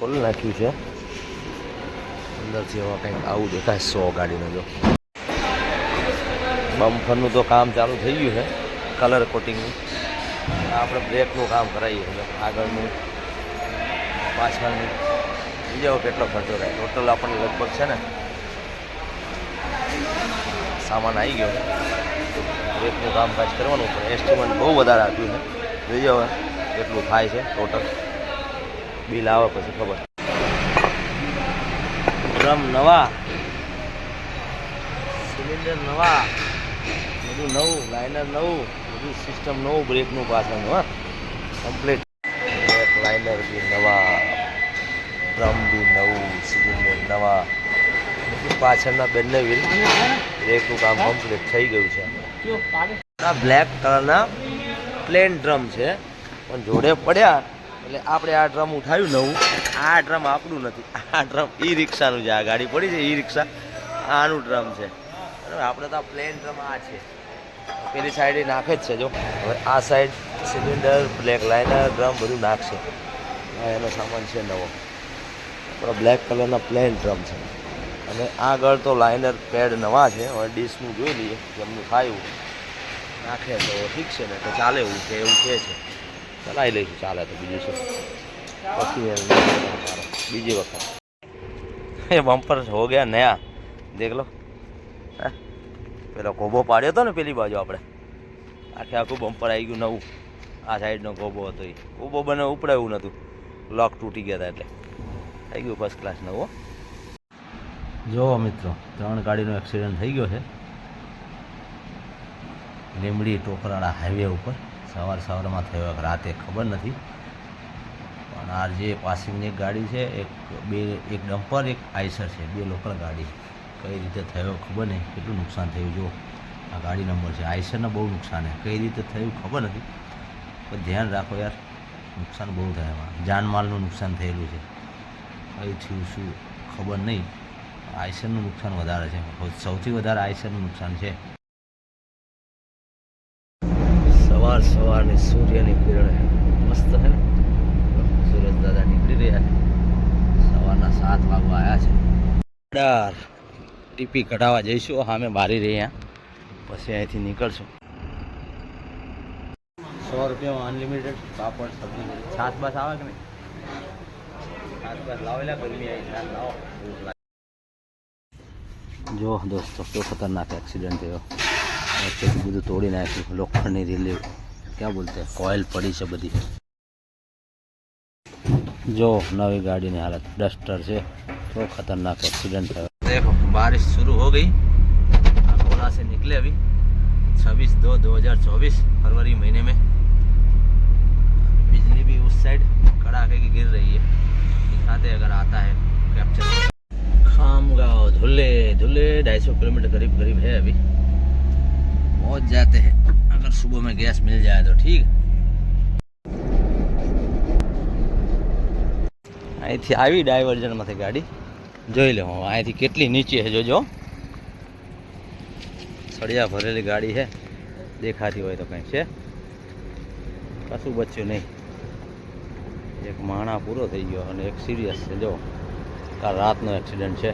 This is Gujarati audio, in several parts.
ખોલી નાખ્યું છે. અંદરથી એમાં કંઈક આવું દેખાય, સો ગાડીનો જો. બમ્ફરનું તો કામ ચાલુ થઈ ગયું છે કલર કોટિંગનું આપણે બ્રેકનું કામ કરાવીએ છીએ. આગળનું, પાછળનું, બીજો કેટલો ખર્ચો થાય. ટોટલ આપણને લગભગ છે ને, સામાન આવી ગયો. બ્રેકનું કામકાજ કરવાનું પણ એસ્ટિમેટ બહુ વધારે આપ્યું છે. જોઈએ હવે, કેટલું થાય છે ટોટલ બિલ આવે પછી ખબર. ડ્રમ નવા. સિલિન્ડર નવા. બધું નવું લાઇનર નવું, બધું સિસ્ટમ નવું, બ્રેકનું પાછળ હા. કમ્પ્લીટ. બ્રેક લાઇનર બી નવા. ડ્રમ બી નવું, સિલિન્ડર નવા. પાછળના બંને વ્હીલ બ્રેકનું કામ કમ્પ્લીટ થઈ ગયું છે. આ બ્લેક કલરના પ્લેન ડ્રમ છે. પણ જોડે પડ્યા એટલે આપણે આ ડ્રમ ઉઠાવ્યું નવું. આ ડ્રમ આપણું નથી. આ ડ્રમ ઈ રિક્ષાનું છે. આ ગાડી પડી છે ઈ રિક્ષા આનું ડ્રમ છે. બરાબર આપણે તો આ પ્લેન ડ્રમ આ છે. પેલી સાઈડે નાખે જ છે, જો. હવે આ side cylinder black liner drum બધું નાખશે. એનો સામાન છે નવો. આપણો બ્લેક કલરના પ્લેન ડ્રમ છે. અને આગળ તો લાઇનર પેડ નવા છે. હવે ડીશનું જોઈ લઈએ. જેમનું થાય એવું. નાખે તો ઠીક છે ને, તો ચાલે એવું કે એવું કહે છે ચલાવી લઈશું, ચાલે તો બીજું શું? પછી બીજી વખત. એ બમ્પર હો ગયા નયા. દેખ લો. પેલો ગોબો પાડ્યો હતો ને પેલી બાજુ આપણે. આખે આખું બમ્પર આવી ગયું નવું. આ સાઈડનો ગોબો હતો એ ગોબો બને ઉપડે એવું નહોતું લોક તૂટી ગયા હતા એટલે. થઈ ગયું ફર્સ્ટ ક્લાસ નવો. જો મિત્રો, ત્રણ ગાડીનો એક્સિડન્ટ થઈ ગયો છે. લીમડી ટોકરાળા હાઈવે ઉપર. સવાર સવારમાં થયો કે રાતે ખબર નથી. પણ આ જે પાસિંગની ગાડી છે, એક, બે, એક ડમ્પર, એક આઈસર છે, બે લોકલ ગાડી કઈ રીતે થયો ખબર નહીં, કેટલું નુકસાન થયું? જો આ ગાડી નંબર છે, આઈસરને બહુ નુકસાન છે. કઈ રીતે થયું ખબર નથી. પણ ધ્યાન રાખો યાર, નુકસાન બહુ થાય એમાં. જાનમાલનું નુકસાન થયેલું છે. કઈ થયું શું ખબર નહીં. આઈસરનું નુકસાન વધારે છે. સૌથી વધારે આઈસરનું નુકસાન છે. સવાર સવારની સૂર્યની કિરણે મસ્ત છે ને? સૂરજ દાદા નીકળી રહ્યા છે. સવારના સાત વાગવા આવ્યા છે. ટીપી કઢાવવા જઈશું. સામે મારી રહ્યા. પછી અહીંથી નીકળશું. સો રૂપિયામાં અનલિમિટેડ પાપડ સબ્જી છાસ બસ આવે કે નહીં? છાસ બસ લાવેલા ગરમી આવી લાવો. જો દોસ્તો, કેવો ખતરનાક એક્સિડન્ટ થયો. વચ્ચેથી બધું તોડી નાખ્યું લોખંડની રીલી ક્યાં બોલતે કોઇલ પડી છે બધી જો નવી ગાડીની હાલત ડસ્ટર છે तो खतरनाक एक्सीडेंट है देखो बारिश शुरू हो गई कोला से निकले अभी छब्बीस दो दो हजार चौबीस फरवरी महीने में बिजली भी उस साइड कड़ाके की गिर रही है दिखाते हैं अगर आता है कैप्चर खामगांव धुले धुले ढाई सौ किलोमीटर करीब करीब है अभी पहुंच जाते हैं अगर सुबह में गैस मिल जाए तो ठीक અહીંથી આવી ડાયવર્ઝનમાંથી ગાડી જોઈ લે હું અહીંથી કેટલી નીચે છે જોજો સળિયા ભરેલી ગાડી છે દેખાતી હોય તો કંઈ છે કશું બચ્યું નહીં એક માણા પૂરો થઈ ગયો અને એક સિરિયસ છે જો કાલ રાતનો એક્સિડન્ટ છે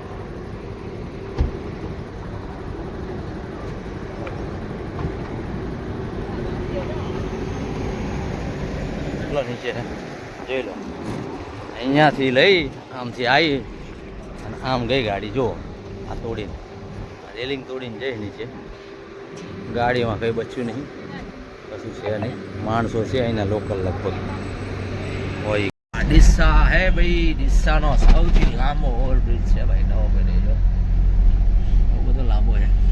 કેટલો નીચે. જોઈ લો. અહીંયાથી લઈ આમથી આવી અને આમ ગઈ ગાડી. જો, આ તોડીને. રેલિંગ તોડીને જઈ નીચે. ગાડીમાં કંઈ બચ્યું નહીં. કશું છે નહીં. માણસો છે અહીંના લોકલ લગભગ. હોય. ડિસ્સા હે ભાઈ. ડિસ્સાનો સૌથી લાંબો ઓવરબ્રિજ છે ભાઈ. નવો બનેલો બહુ બધો લાંબો છે.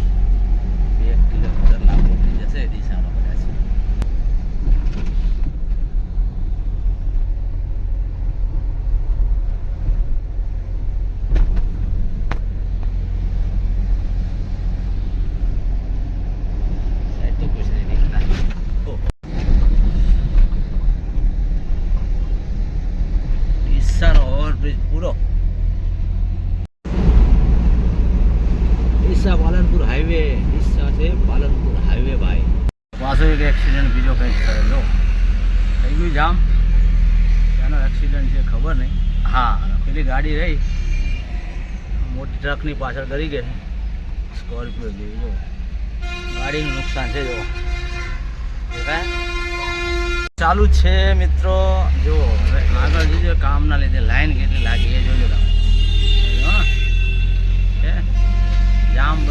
हाईवे हिस्सा से पालनपुर हाईवे बाई वहाँ से एक एक्सीडेंट की कहीं कर लो। कहीं भी जाम क्या ना एक्सीडेंट से खबर नहीं। हाँ पहली गाड़ी रही। मोटी ट्रक नहीं पाचल करी गए स्कॉर्पियो गई जो गाड़ी नुकसान से जो। देखा है? चालू छे मित्रों जो आगे जो, जो काम ना लेते लाइन के लिए लागी है जो जो हाँ। जाम